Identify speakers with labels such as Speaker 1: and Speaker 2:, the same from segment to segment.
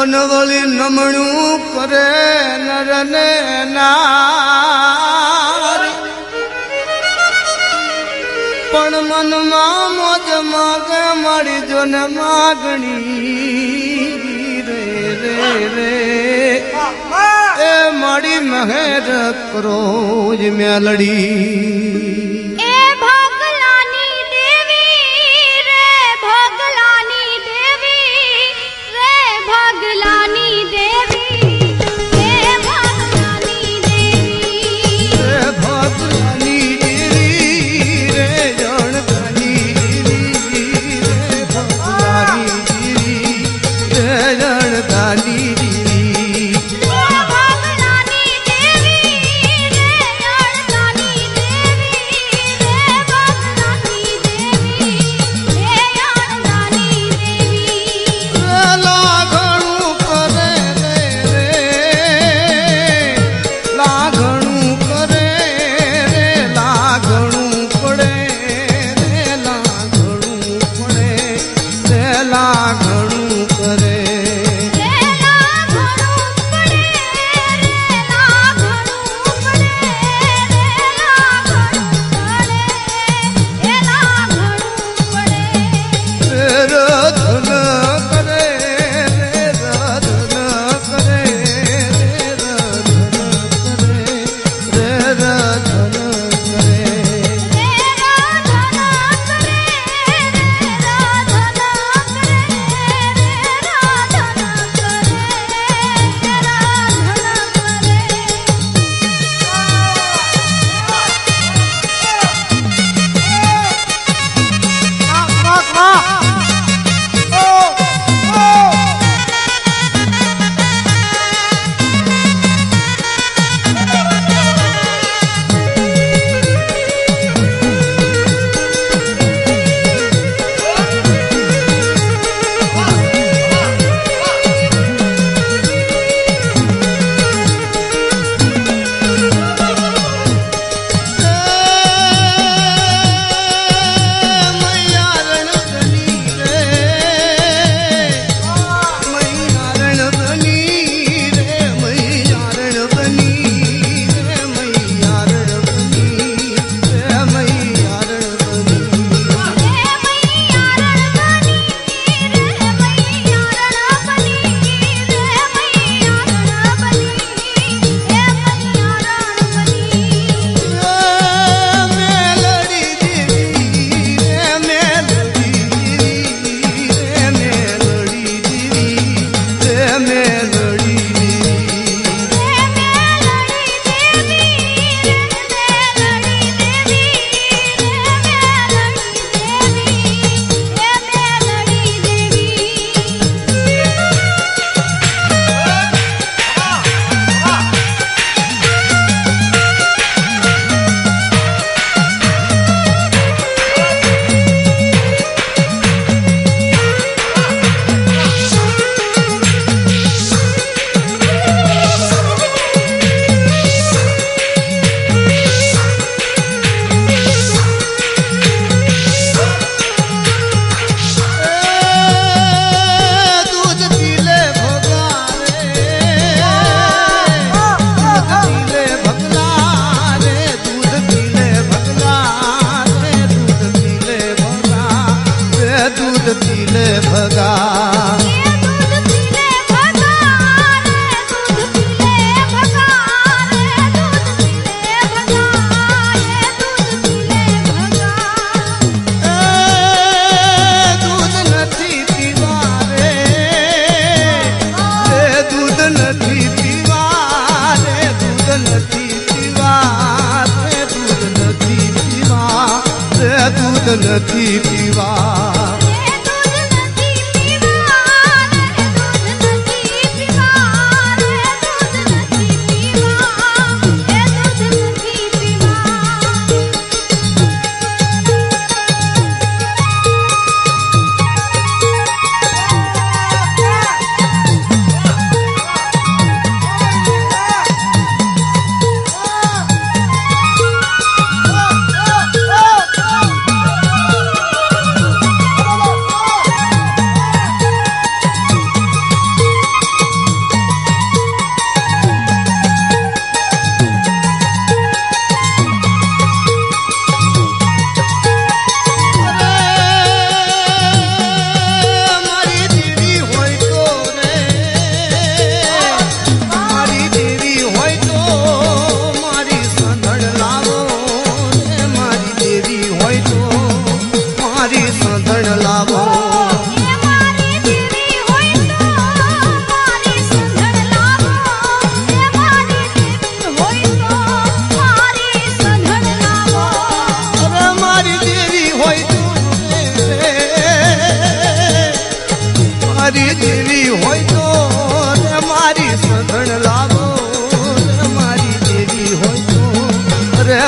Speaker 1: અનવલી નમણું કરે નરને ના પણ મનમાં મોજ માગે મારી જોને માગણી. રે રે રે. એ મારી મહેર કરો જ મેલડી. राग નથી પીવા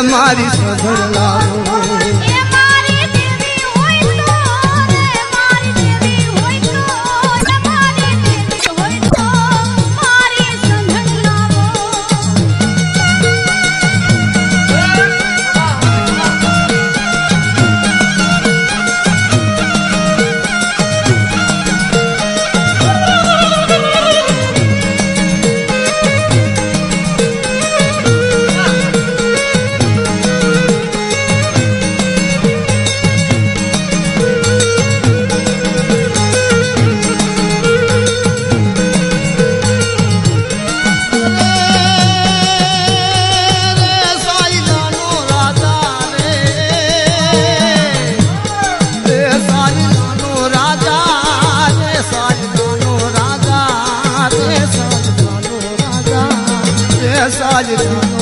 Speaker 2: મારી સધળલા Dari.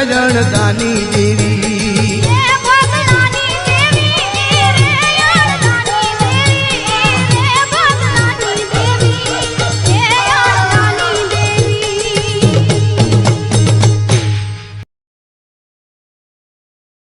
Speaker 2: શરણ
Speaker 3: દાની
Speaker 1: દેવી